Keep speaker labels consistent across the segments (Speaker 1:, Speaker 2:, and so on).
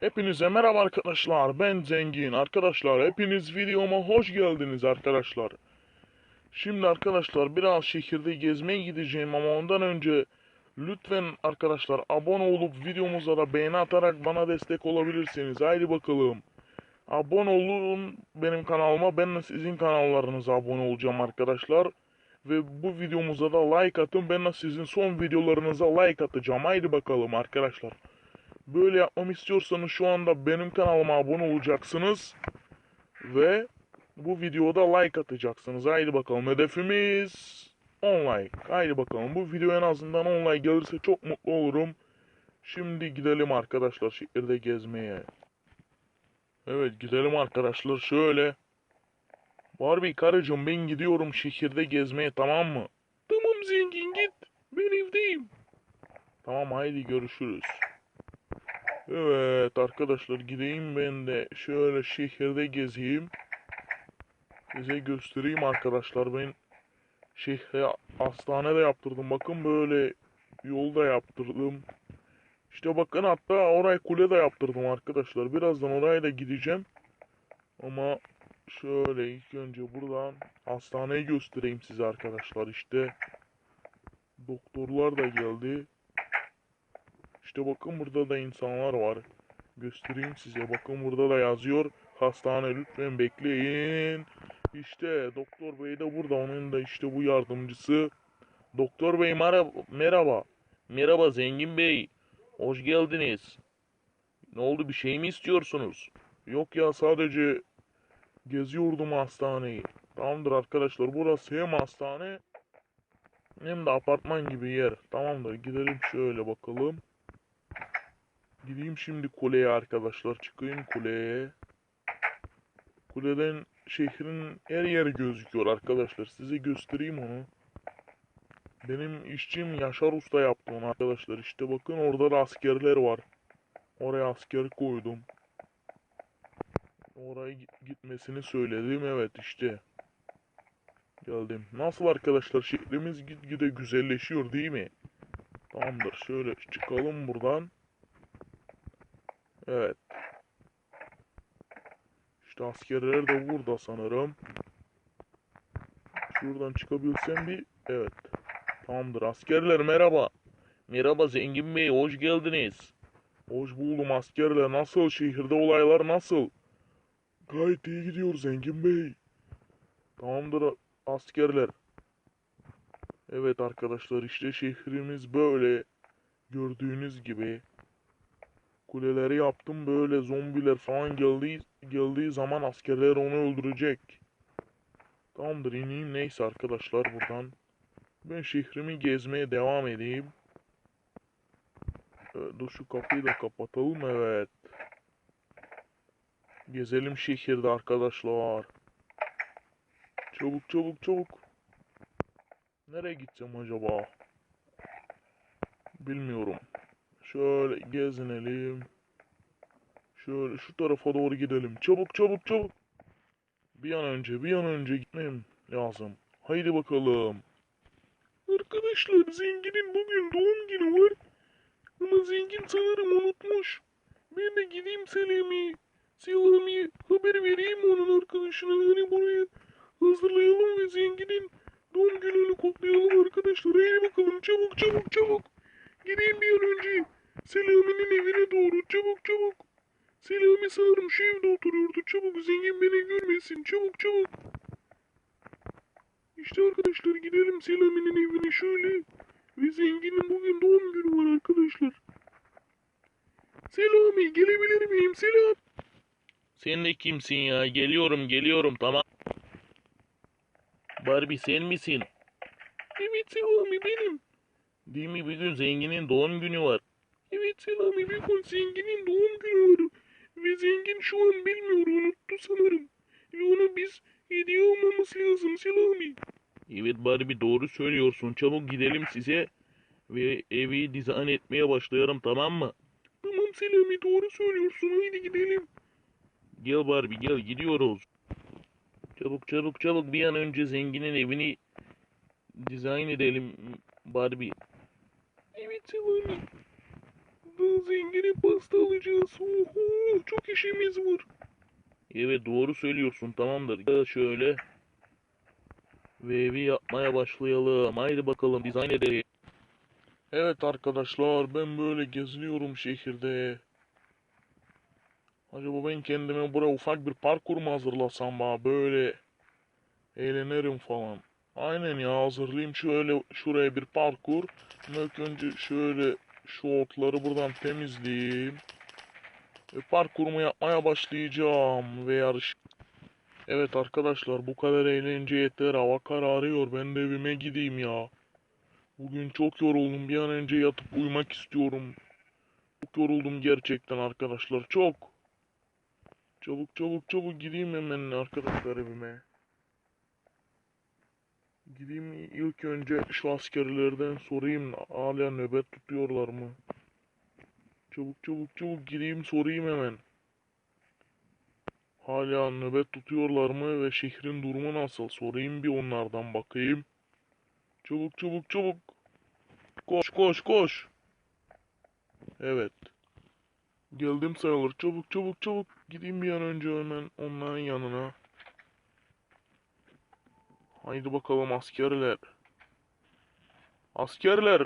Speaker 1: Hepinize merhaba arkadaşlar. Ben Zengin. Arkadaşlar hepiniz videoma hoş geldiniz arkadaşlar. Şimdi arkadaşlar biraz şehirde gezmeye gideceğim ama ondan önce lütfen arkadaşlar abone olup videomuza da beğeni atarak bana destek olabilirsiniz. Haydi bakalım. Abone olun benim kanalıma. Ben de sizin kanallarınıza abone olacağım arkadaşlar. Ve bu videomuza da like atın. Ben de sizin son videolarınıza like atacağım. Haydi bakalım arkadaşlar. Böyle yapmamı istiyorsanız şu anda benim kanalıma abone olacaksınız. Ve bu videoda like atacaksınız. Haydi bakalım hedefimiz 10 like. Haydi bakalım bu video en azından 10 like gelirse çok mutlu olurum. Şimdi gidelim arkadaşlar şehirde gezmeye. Evet gidelim arkadaşlar şöyle. Barbie karıcığım ben gidiyorum şehirde gezmeye tamam mı? Tamam zengin git. Ben evdeyim. Tamam haydi görüşürüz. Evet arkadaşlar gideyim ben de şöyle şehirde gezeyim. Size göstereyim arkadaşlar ben şehre hastanede yaptırdım. Bakın böyle yolda yaptırdım. İşte bakın hatta oraya kule de yaptırdım arkadaşlar. Birazdan oraya da gideceğim. Ama şöyle ilk önce buradan hastaneyi göstereyim size arkadaşlar. İşte doktorlar da geldi. İşte bakın burada da insanlar var. Göstereyim size. Bakın burada da yazıyor. Hastane lütfen bekleyin. İşte doktor bey de burada. Onun da işte bu yardımcısı. Doktor bey merhaba. Merhaba. Zengin bey. Hoş geldiniz. Ne oldu bir şey mi istiyorsunuz? Yok ya sadece geziyordum hastaneyi. Tamamdır arkadaşlar burası hem hastane hem de apartman gibi yer. Tamamdır gidelim şöyle bakalım. Gideyim şimdi kuleye arkadaşlar. Çıkayım kuleye. Kuleden şehrin her yeri gözüküyor arkadaşlar. Size göstereyim onu. Benim işçim Yaşar Usta yaptı onu arkadaşlar. İşte bakın orada da askerler var. Oraya asker koydum. Oraya git- gitmesini söyledim. Evet işte. Geldim. Nasıl arkadaşlar şehrimiz gitgide güzelleşiyor değil mi? Tamamdır. Şöyle çıkalım buradan. Evet. İşte askerler de burada sanırım. Şuradan çıkabilsem bir... Evet. Tamamdır. Askerler merhaba. Merhaba Zengin Bey. Hoş geldiniz. Hoş buldum askerler. Nasıl? Şehirde olaylar nasıl? Gayet iyi gidiyor Zengin Bey. Tamamdır askerler. Evet arkadaşlar işte şehrimiz böyle. Gördüğünüz gibi. Kuleleri yaptım böyle zombiler falan geldiği, geldiği zaman askerler onu öldürecek. Tamamdır ineyim neyse arkadaşlar buradan. Ben şehrimi gezmeye devam edeyim. Ee, dur şu kapıyı da kapatalım evet. Gezelim şehirde arkadaşlar. Çabuk çabuk çabuk. Nereye gideceğim acaba? Bilmiyorum. Şöyle gezinelim. Şöyle şu tarafa doğru gidelim. Çabuk çabuk çabuk. Bir an önce bir an önce gitmem lazım. Haydi bakalım. Arkadaşlar zenginin bugün doğum günü var. Ama zengin sanırım unutmuş. Ben de gideyim Selami. Selami'ye haber vereyim onun arkadaşına. Hani buraya hazırlayalım ve zenginin doğum gününü kutlayalım arkadaşlar. Haydi bakalım çabuk çabuk çabuk. Gideyim bir an önce. Selami'nin evine doğru çabuk çabuk. Selami sanırım şu evde oturuyordu. Çabuk zengin beni görmesin. Çabuk çabuk. İşte arkadaşlar gidelim Selami'nin evine şöyle. Ve zenginin bugün doğum günü var arkadaşlar. Selami gelebilir miyim Selam?
Speaker 2: Sen de kimsin ya? Geliyorum geliyorum tamam. Barbie sen misin?
Speaker 1: Evet Selami benim.
Speaker 2: Değil mi bir gün zenginin doğum günü var.
Speaker 1: Evet Selami bir gün zenginin doğum günü var. Ve zengin şu an bilmiyor unuttu sanırım. Ve ona biz hediye almamız lazım Selami.
Speaker 2: Evet Barbie doğru söylüyorsun. Çabuk gidelim size ve evi dizayn etmeye başlayalım tamam mı?
Speaker 1: Tamam Selami doğru söylüyorsun haydi gidelim.
Speaker 2: Gel Barbie gel gidiyoruz. Çabuk çabuk çabuk bir an önce zenginin evini dizayn edelim Barbie.
Speaker 1: Evet Selami.
Speaker 2: Birazdan zenginin pasta alacağız. Oho, çok işimiz var. Evet doğru söylüyorsun tamamdır. Şöyle. Ve evi yapmaya başlayalım. Haydi bakalım dizayn edelim.
Speaker 1: Evet arkadaşlar ben böyle geziniyorum şehirde. Acaba ben kendime buraya ufak bir parkur mu hazırlasam bana böyle eğlenirim falan. Aynen ya hazırlayayım şöyle şuraya bir parkur. Önce şöyle şu otları buradan temizleyeyim. Ve parkurumu yapmaya başlayacağım ve yarış. Evet arkadaşlar bu kadar eğlence yeter. Hava kararıyor. Ben de evime gideyim ya. Bugün çok yoruldum. Bir an önce yatıp uyumak istiyorum. Çok yoruldum gerçekten arkadaşlar. Çok. Çabuk çabuk çabuk gideyim hemen arkadaşlar evime. Gideyim ilk önce şu askerlerden sorayım. Hala nöbet tutuyorlar mı? Çabuk çabuk çabuk gideyim sorayım hemen. Hala nöbet tutuyorlar mı ve şehrin durumu nasıl? Sorayım bir onlardan bakayım. Çabuk çabuk çabuk. Koş koş koş. Evet. Geldim sayılır. Çabuk çabuk çabuk. Gideyim bir an önce hemen onların yanına. Haydi bakalım askerler. Askerler.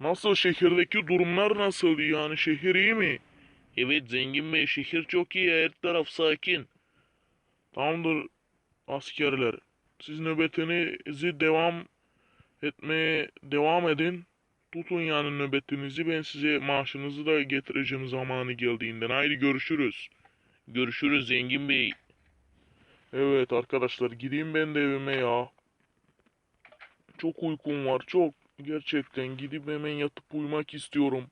Speaker 1: Nasıl şehirdeki durumlar nasıl yani şehir iyi mi?
Speaker 2: Evet zengin bey şehir çok iyi her taraf sakin.
Speaker 1: Tamamdır askerler. Siz nöbetinizi devam etmeye devam edin. Tutun yani nöbetinizi. Ben size maaşınızı da getireceğim zamanı geldiğinden. Haydi görüşürüz.
Speaker 2: Görüşürüz zengin bey.
Speaker 1: Evet arkadaşlar gideyim ben de evime ya. Çok uykum var çok. Gerçekten gidip hemen yatıp uyumak istiyorum.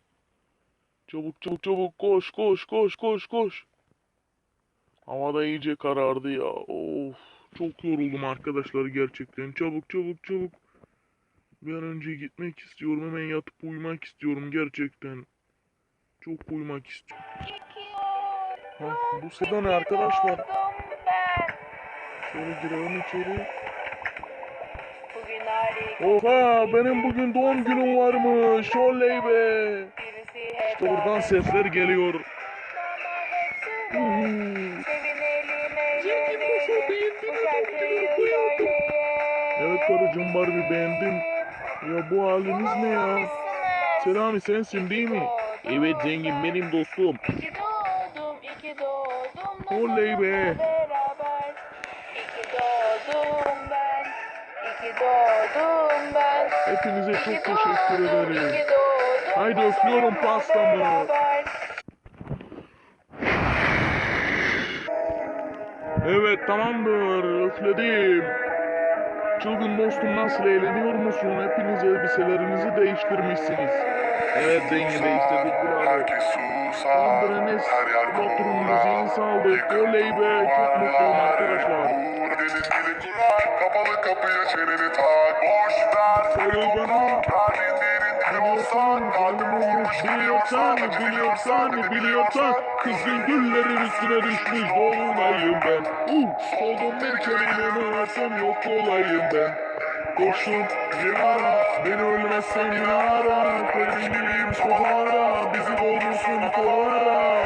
Speaker 1: Çabuk çabuk çabuk koş koş koş koş koş. Havada iyice karardı ya. Of çok yoruldum arkadaşlar gerçekten. Çabuk çabuk çabuk. Bir an önce gitmek istiyorum. Hemen yatıp uyumak istiyorum gerçekten. Çok uyumak istiyorum. Ha, bu seda ne arkadaşlar? Şöyle girelim içeri. Oha benim bugün doğum günüm varmış. Oley be. İşte buradan sesler geliyor.
Speaker 3: Söyleyelim
Speaker 1: Evet karıcığım Barbie beğendim. Ya bu haliniz ne ya? Selami sensin değil mi?
Speaker 2: Evet zengin benim dostum.
Speaker 3: İki doğdum, iki doğdum
Speaker 1: Oley be.
Speaker 3: Doğdum ben
Speaker 1: Hepinize çok
Speaker 3: İki
Speaker 1: teşekkür
Speaker 3: doğdum,
Speaker 1: ederim. Haydi öpüyorum pastamı. Evet tamamdır üfledim. Çılgın dostum nasıl eğleniyor musun? Hepiniz elbiselerinizi değiştirmişsiniz. Evet zengin değiştirdik bravo.
Speaker 4: Herkes
Speaker 1: Tamamdır
Speaker 4: susar,
Speaker 1: Enes.
Speaker 4: her yer
Speaker 1: Oturun
Speaker 4: kurar.
Speaker 1: müziğini saldık. Oley be çok mutluyum arkadaşlar.
Speaker 4: Kapalı kapıya çeneni tak. Boş ver,
Speaker 1: Söyle bana.
Speaker 4: kalbin derindir olsan, kalbim olmuş
Speaker 1: Biliyorsan, biliyorsan, biliyorsan Kızgın güllerin üstüne düşmüş dolunayım ben Soldum bir kelimemi versem yok olayım ben Koşun yara, beni ölmezsen yine ara Kalbim gibiyim sokara, bizi doldursun kovara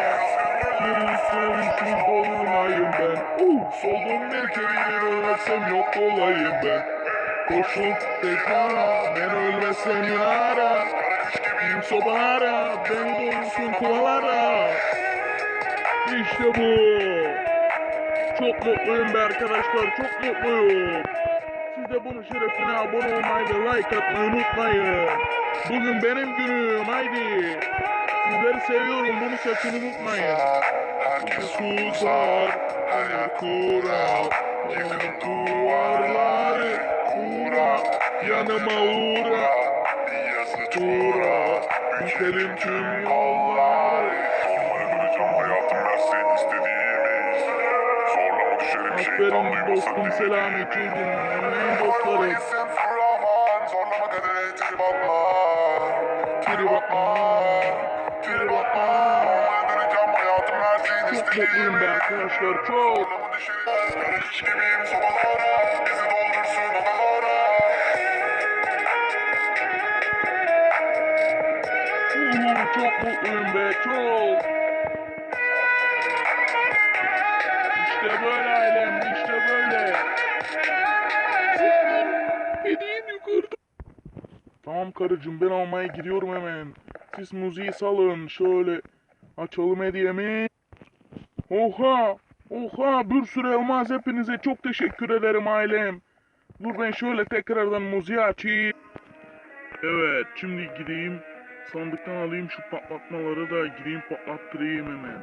Speaker 1: Soldum bir kelimemi versem yok olayım ben Koşun tekrar, ben ölmezsem yine ara Gideyim sobara, beni doğursun kovalara. İşte bu. Çok mutluyum be arkadaşlar, çok mutluyum. Siz de bunun şerefine abone olmayı ve like atmayı unutmayın. Bugün benim günüm, haydi. Sizleri seviyorum, bunu sakın unutmayın.
Speaker 4: Herkes
Speaker 1: her yer kurar. Yıkın duvarları, uğra. Yanıma uğra.
Speaker 4: yazı
Speaker 1: Tura, bükelim tüm yolları.
Speaker 4: Normale döneceğim hayatım versin istediğimiz. Zorlama düşerim şeytan duymasın
Speaker 1: Selami çocuğum, en dostlarım.
Speaker 4: Zorlama kadere trip atma.
Speaker 1: Trip atma, mutluyum be arkadaşlar, çok.
Speaker 4: Zorlama düşerim, kara kış gibiyim sobalara. Bizi
Speaker 1: çok mutluyum be çok. İşte böyle ailem işte böyle.
Speaker 2: Hediyen yukarıda.
Speaker 1: Tamam karıcığım ben almaya gidiyorum hemen. Siz müziği salın şöyle. Açalım hediyemi. Oha! Oha! Bir sürü elmas hepinize çok teşekkür ederim ailem. Dur ben şöyle tekrardan müziği açayım. Evet şimdi gideyim. Sandıktan alayım şu patlatmaları da gideyim patlattırayım hemen.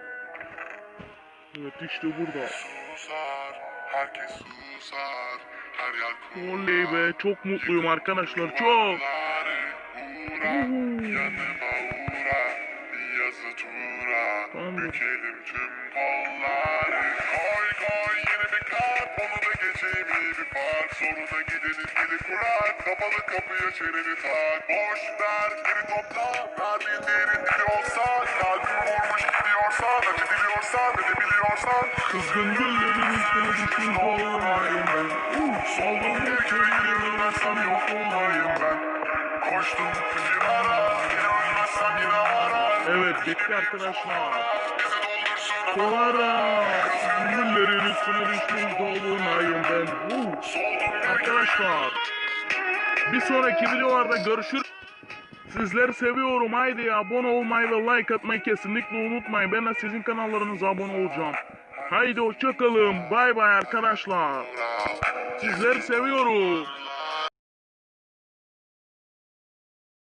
Speaker 1: Evet işte burada.
Speaker 4: Susar, herkes susar, her yer
Speaker 1: Oley be çok mutluyum arkadaşlar çok.
Speaker 4: yanıma
Speaker 1: Tamam.
Speaker 4: bükelim tüm kolları. Koy koy yeni bir kart, onu da geçeyim iyi bir park, sonuna gidenin dili kurar, kapalı kapıya çeneni tak. Boş ver, geri topla, verdiğin değerin dili olsa, kalbim vurmuş gidiyorsan, acı diliyorsan, edebiliyorsan,
Speaker 1: Kızgın güllerin üstüne dolunayım ben.
Speaker 4: Soldum bir köyü ölmezsem yok olayım ben Koştum kıyılara Beni ölmezsem yine arar
Speaker 1: Evet bitti arkadaşlar. Kolara. Güllerin üstüne düşmüş dolunayım ben. Arkadaşlar. Bir sonraki videolarda görüşürüz. Sizleri seviyorum. Haydi abone olmayı ve like atmayı kesinlikle unutmayın. Ben de sizin kanallarınıza abone olacağım. Haydi hoşçakalın. Bay bay arkadaşlar. Sizleri seviyorum.